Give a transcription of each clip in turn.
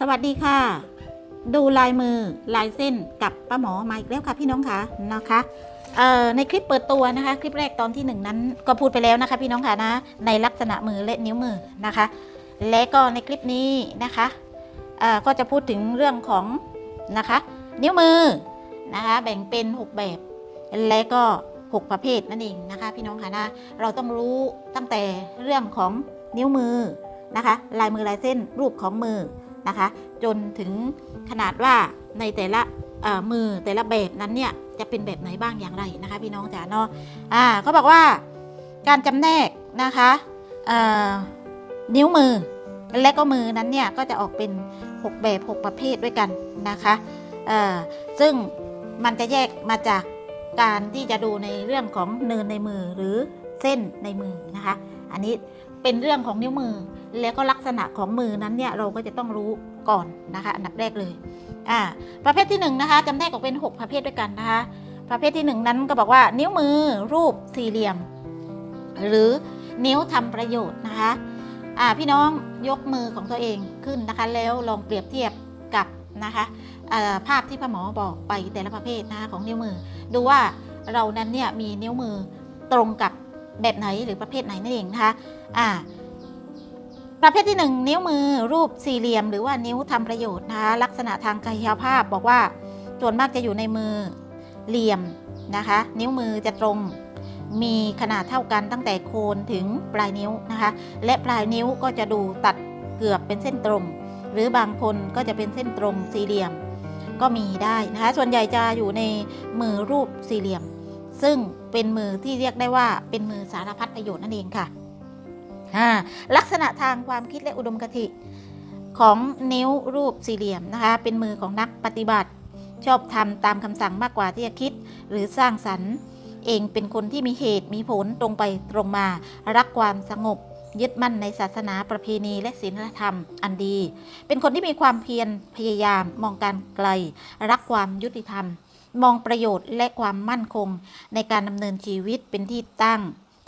สวัสดีค่ะ ดูลายมือลายเส้นกับป้าหมอมาอีกแล้วค่ะพี่น้องค่ะนะคะในคลิปเปิดตัวนะคะ คลิปแรกตอนที่หนึ่งนั้นก็พูดไปแล้วนะคะ พี่น้องค่ะนะในลักษณะมือและนิ้วมือนะคะ และก็ในคลิปนี้นะคะก็จะพูดถึงเรื่องของนะคะ นิ้วมือนะคะ แบ่งเป็น 6 แบบ และก็ 6 ประเภทนั่นเองนะคะ พี่น้องค่ะนะเราต้องรู้ตั้งแต่เรื่องของนิ้วมือนะคะ ลายมือลายเส้นรูปของมือ นะคะ จนถึงขนาดว่าในแต่ละมือแต่ละแบบนั้นเนี่ยจะเป็นแบบไหนบ้างอย่างไรนะคะพี่น้องจ๋าเนาะอ่าเขาบอกว่าการจำแนกนะคะนิ้วมือและก็มือนั้นเนี่ยก็จะออกเป็น 6 แบบ 6 ประเภทด้วยกันนะคะซึ่งมันจะแยกมาจากการที่จะดูในเรื่องของเนินในมือหรือเส้นในมือนะคะ อันนี้เป็นเรื่องของนิ้วมือ แล้วก็ลักษณะของมือนั้นเนี่ยเราก็จะต้องรู้ก่อนนะคะ อันดับแรกเลยอ่าประเภทที่1นงนะคะจำแนกออกเป็น 6 ประเภทด้วยกันนะคะ ประเภทที่ 1 นั้นก็บอกว่า นิ้วมือรูปสี่เหลี่ยม หรือนิ้วทำประโยชน์นะคะอ่าพี่น้องยกมือของตัวเองขึ้นนะคะ แล้วลองเปรียบเทียบกับนะคะภาพที่พ่อหมอบอกไปแต่ละประเภทนะคะของนิ้วมือ ดูว่าเรานั้นเนี่ยมีนิ้วมือตรงกับแบบไหนหรือประเภทไหนนั่นเองนะคะอ่า ประเภทที่ 1 นิ้วมือรูปสี่เหลี่ยม หรือว่านิ้วทำประโยชน์นะคะลักษณะทางกายภาพบอกว่าส่วนมากจะอยู่ในมือเหลี่ยมนะคะ นิ้วมือจะตรงมีขนาดเท่ากันตั้งแต่โคนถึงปลายนิ้วนะคะ และปลายนิ้วก็จะดูตัดเกือบเป็นเส้นตรง หรือบางคนก็จะเป็นเส้นตรงสี่เหลี่ยมก็มีได้นะคะ ส่วนใหญ่จะอยู่ในมือรูปสี่เหลี่ยม ซึ่งเป็นมือที่เรียกได้ว่าเป็นมือสารพัดประโยชน์นั่นเองค่ะ ลักษณะทางความคิดและอุดมคติของนิ้วรูปสี่เหลี่ยมนะคะ เป็นมือของนักปฏิบัติ ชอบทำตามคำสั่งมากกว่าที่จะคิด หรือสร้างสรรค์ เองเป็นคนที่มีเหตุมีผลตรงไปตรงมา รักความสงบ ยึดมั่นในศาสนาประเพณีและศีลธรรมอันดี เป็นคนที่มีความเพียรพยายาม มองการไกล รักความยุติธรรม มองประโยชน์และความมั่นคง ในการดำเนินชีวิตเป็นที่ตั้ง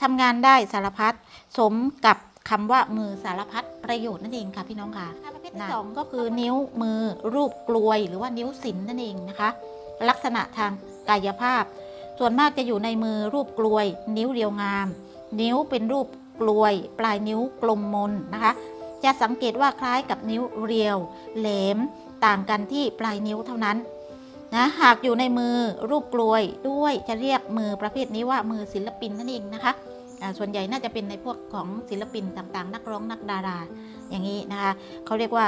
ทำงานได้สารพัดสมกับคำว่ามือสารพัดประโยชน์นั่นเองค่ะพี่น้องค่ะประเภทที่สองก็คือนิ้วมือรูปกลวย หรือว่านิ้วศิลนั่นเองนะคะ ลักษณะทางกายภาพ ส่วนมากจะอยู่ในมือรูปกลวย นิ้วเรียวงาม นิ้วเป็นรูปกลวย ปลายนิ้วกลมมนนะคะ จะสังเกตว่าคล้ายกับนิ้วเรียว แหลม ต่างกันที่ปลายนิ้วเท่านั้น นะหากอยู่ในมือรูปกลวยด้วยจะเรียกมือประเภทนี้ว่ามือศิลปินนั่นเองนะคะส่วนใหญ่น่าจะเป็นในพวกของศิลปินต่างๆ นักร้องนักดารา อย่างนี้นะคะเขาเรียกว่า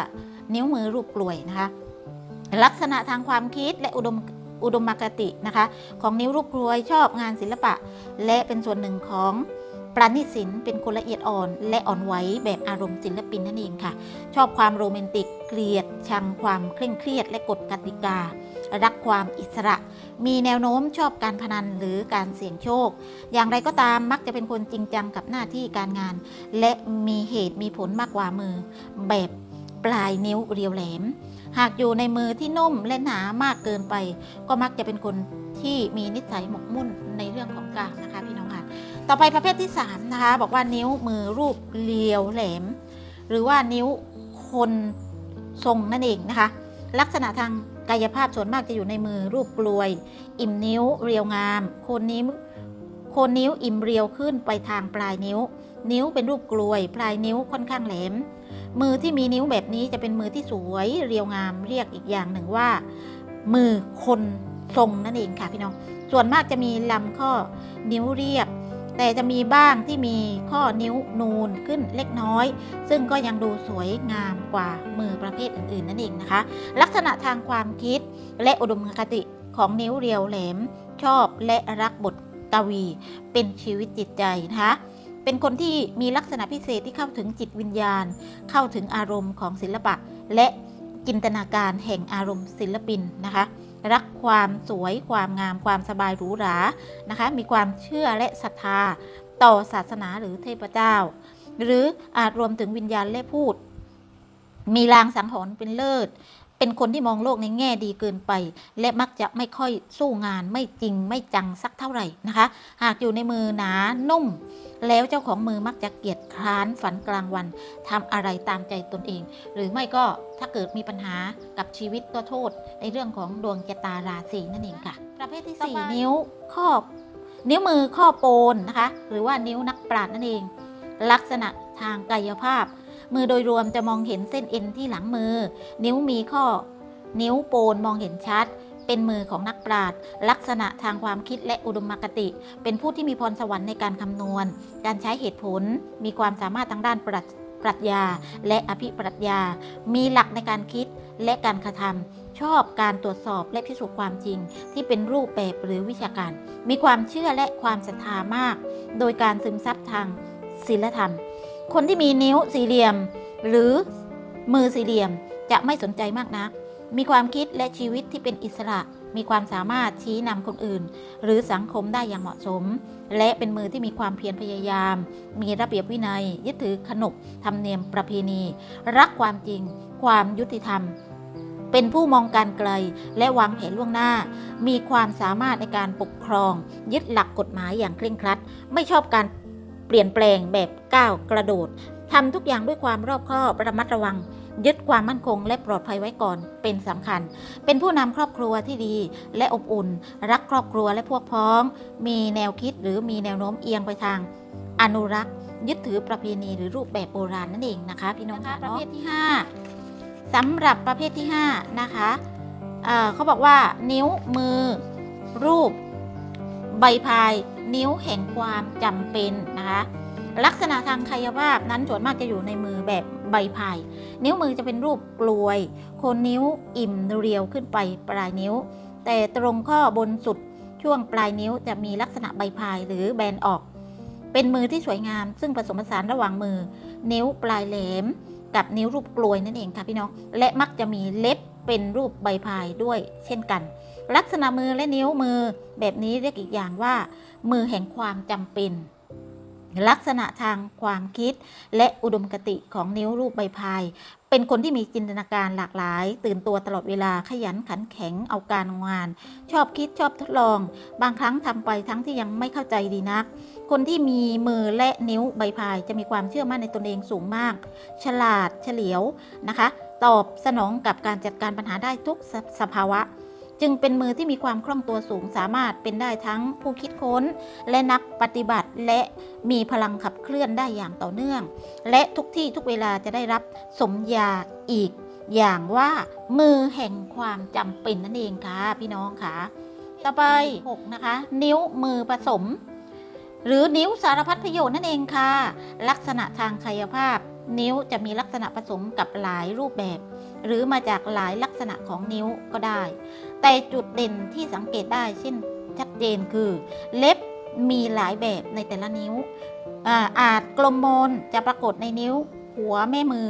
นิ้วมือรูปกลวยนะคะ ลักษณะทางความคิดและอุดมอุดมคตินะคะ ของนิ้วรูปกลวยชอบงานศิลปะ และเป็นส่วนหนึ่งของปราณีตศิลป์เป็นคนละเอียดอ่อน และอ่อนไหวแบบอารมณ์ศิลปินนั่นเองค่ะ ชอบความโรแมนติกเกลียดชังความเคร่งเครียดและกฎกติกา รักความอิสระ มีแนวโน้มชอบการพนันหรือการเสี่ยงโชค อย่างไรก็ตามมักจะเป็นคนจริงจังกับหน้าที่การงาน และมีเหตุมีผลมากกว่ามือ แบบปลายนิ้วเรียวแหลม หากอยู่ในมือที่นุ่มและหนามากเกินไป ก็มักจะเป็นคนที่มีนิสัยหมกมุ่นในเรื่องของกลางนะคะพี่น้องค่ะ ต่อไปประเภทที่3นะคะบอกว่านิ้วมือรูปเรียวแหลม หรือว่านิ้วคนทรงนั่นเองนะคะ ลักษณะทาง กายภาพส่วนมากจะอยู่ในมือรูปกลวย อิ่มนิ้วเรียวงามโคนนิ้วโคนนิ้วอิ่มเรียวขึ้นไปทางปลายนิ้ว นิ้วเป็นรูปกลวย ปลายนิ้วค่อนข้างแหลม มือที่มีนิ้วแบบนี้จะเป็นมือที่สวยเรียวงามเรียกอีกอย่างหนึ่งว่า มือคนทรงนั่นเองค่ะพี่น้อง ส่วนมากจะมีลำข้อนิ้วเรียบ แต่จะมีบ้างที่มีข้อนิ้วนูนขึ้นเล็กน้อย ซึ่งก็ยังดูสวยงามกว่ามือประเภทอื่นๆนั่นเองนะคะ ลักษณะทางความคิดและอุดมคติของนิ้วเรียวแหลม ชอบและรักบทกวีเป็นชีวิตจิตใจนะคะเป็นคนที่มีลักษณะพิเศษที่เข้าถึงจิตวิญญาณ เข้าถึงอารมณ์ของศิลปะ และจินตนาการแห่งอารมณ์ศิลปินนะคะ รักความสวยความงามความสบายหรูหรานะคะ มีความเชื่อและศรัทธาต่อศาสนาหรือเทพเจ้า หรืออาจรวมถึงวิญญาณและพูด มีลางสังหรณ์เป็นเลิศ เป็นคนที่มองโลกในแง่ดีเกินไป และมักจะไม่ค่อยสู้งานไม่จริงไม่จังสักเท่าไหร่นะคะ หากอยู่ในมือหนานุ่ม แล้วเจ้าของมือมักจะเกียจคร้านฝันกลางวันทำอะไรตามใจตนเอง หรือไม่ก็ถ้าเกิดมีปัญหากับชีวิตก็โทษ ในเรื่องของดวงชะตาราศีนั่นเองค่ะ ประเภทที่ 4 นิ้วข้อนิ้วมือข้อโปนนะคะ หรือว่านิ้วนักปราชญ์นั่นเอง ลักษณะทางกายภาพ มือโดยรวมจะมองเห็นเส้นเอ็นที่หลังมือ นิ้วมีข้อ นิ้วโปนมองเห็นชัด เป็นมือของนักปราชญ์ลักษณะทางความคิดและอุดมคติ เป็นผู้ที่มีพรสวรรค์ในการคำนวณ การใช้เหตุผล มีความสามารถทางด้านปรัชปรัชญาและอภิปรัชญา มีหลักในการคิดและการกระทำชอบการตรวจสอบและพิสูจน์ความจริง ที่เป็นรูปแบบหรือวิชาการ มีความเชื่อและความศรัทธามาก โดยการซึมซับทางศีลธรรม คนที่มีนิ้วสี่เหลี่ยม หรือมือสี่เหลี่ยมจะไม่สนใจมากนัก มีความคิดและชีวิตที่เป็นอิสระ มีความสามารถชี้นำคนอื่น หรือสังคมได้อย่างเหมาะสม และเป็นมือที่มีความเพียรพยายาม มีระเบียบวินัย ยึดถือขนบธรรมเนียมประเพณี รักความจริง ความยุติธรรม เป็นผู้มองการไกล และวางแผนล่วงหน้า มีความสามารถในการปกครอง ยึดหลักกฎหมายอย่างเคร่งครัด ไม่ชอบการ เปลี่ยนแปลงแบบก้าวกระโดดทำทุกอย่างด้วยความรอบคอบระมัดระวัง ยึดความมั่นคงและปลอดภัยไว้ก่อนเป็นสำคัญ เป็นผู้นำครอบครัวที่ดีและอบอุ่น รักครอบครัวและพวกพ้อง มีแนวคิดหรือมีแนวโน้มเอียงไปทาง อนุรักษ์ ยึดถือประเพณีหรือรูปแบบโบราณนั่นเองนะคะ พี่น้องคะประเภทที่ 5สำหรับประเภทที่ 5 นะคะเอ่อเขาบอกว่านิ้วมือ รูป ใบพายนิ้วแห่งความจำเป็นนะคะลักษณะทางกายภาพนั้นส่วนมากจะอยู่ในมือแบบใบพาย นิ้วมือจะเป็นรูปกลวย โคนนิ้วอิ่มเรียวขึ้นไปปลายนิ้ว แต่ตรงข้อบนสุดช่วงปลายนิ้วจะมีลักษณะใบพายหรือแบนออก เป็นมือที่สวยงาม ซึ่งผสมผสานระหว่างมือ นิ้วปลายแหลม กับนิ้วรูปกลวยนั่นเองค่ะพี่น้อง และมักจะมีเล็บเป็นรูปใบพายด้วยเช่นกัน ลักษณะมือและนิ้วมือแบบนี้เรียกอีกอย่างว่า มือแห่งความจำเป็น ลักษณะทางความคิด และอุดมคติของนิ้วรูปใบพาย เป็นคนที่มีจินตนาการหลากหลาย ตื่นตัวตลอดเวลาขยันขันแข็งเอาการงาน ชอบคิดชอบทดลอง บางครั้งทำไปทั้งที่ยังไม่เข้าใจดีนัก คนที่มีมือและนิ้วใบพาย จะมีความเชื่อมั่นในตนเองสูงมาก ฉลาดเฉลียวนะคะ ตอบสนองกับการจัดการปัญหาได้ทุกสสภาวะ จึงเป็นมือที่มีความคล่องตัวสูงสามารถเป็นได้ทั้งผู้คิดค้น และนักปฏิบัติและมีพลังขับเคลื่อนได้อย่างต่อเนื่อง และทุกที่ทุกเวลาจะได้รับสมญาอีก อย่างว่ามือแห่งความจำเป็นนั่นเองค่ะพี่น้องค่ะ ต่อไป 6 นะคะ นิ้วมือผสม หรือนิ้วสารพัดประโยชน์นั่นเองค่ะ ลักษณะทางกายภาพ นิ้วจะมีลักษณะผสมกับหลายรูปแบบ หรือมาจากหลายลักษณะของนิ้วก็ได้ แต่จุดเด่นที่สังเกตได้เช่นชัดเจนคือเล็บมีหลายแบบในแต่ละนิ้วอาอาจกลมมนจะปรากฏในนิ้ว หัวแม่มือ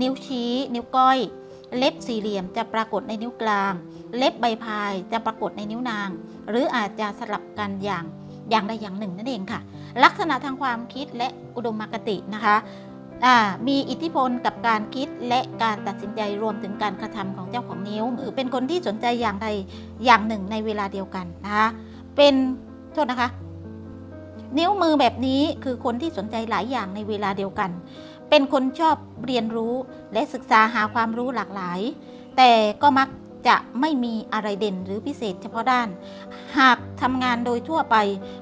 นิ้วชี้ นิ้วก้อย เล็บสี่เหลี่ยมจะปรากฏในนิ้วกลาง เล็บใบพายจะปรากฏในนิ้วนาง หรืออาจจะสลับกันอย่างอย่างใดอย่างหนึ่งนั่นเองค่ะ ลักษณะทางความคิดและอุดมคตินะคะ มีอิทธิพลกับการคิดและการตัดสินใจรวมถึงการกระทำของเจ้าของนิ้ว หรือเป็นคนที่สนใจอย่างใดอย่างหนึ่งในเวลาเดียวกันนะคะเป็นโทษนะคะ นิ้วมือแบบนี้คือคนที่สนใจหลายอย่างในเวลาเดียวกัน เป็นคนชอบเรียนรู้และศึกษาหาความรู้หลากหลาย แต่ก็มักจะไม่มีอะไรเด่นหรือพิเศษเฉพาะด้าน หากทำงานโดยทั่วไป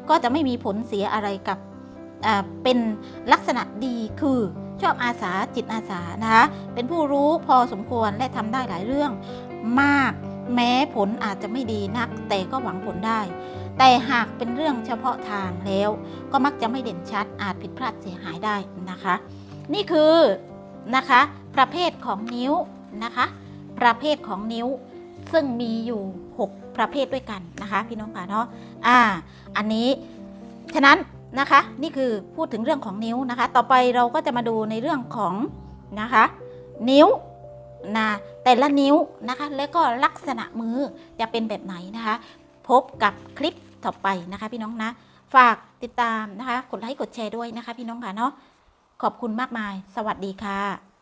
ก็จะไม่มีผลเสียอะไรกับเป็นลักษณะดีคือ ชอบอาสาจิตอาสานะคะเป็นผู้รู้พอสมควรและทำได้หลายเรื่องมาก แม้ผลอาจจะไม่ดีนัก แต่ก็หวังผลได้ แต่หากเป็นเรื่องเฉพาะทางแล้ว ก็มักจะไม่เด่นชัด อาจผิดพลาดเสียหายได้นะคะ นี่คือนะคะ ประเภทของนิ้วนะคะ ประเภทของนิ้วซึ่งมีอยู่ 6 ประเภทด้วยกันนะคะ พี่น้องค่ะเนาะอ่า อันนี้ฉะนั้น นะคะ นี่คือพูดถึงเรื่องของนิ้วนะคะ ต่อไปเราก็จะมาดูในเรื่องของนะคะ นิ้วนะแต่ละนิ้วนะคะ แล้วก็ลักษณะมือจะเป็นแบบไหนนะคะ พบกับคลิปต่อไปนะคะ พี่น้องนะ ฝากติดตามนะคะ กดไลค์กดแชร์ด้วยนะคะ พี่น้องค่ะเนาะขอบคุณมากมาย สวัสดีค่ะ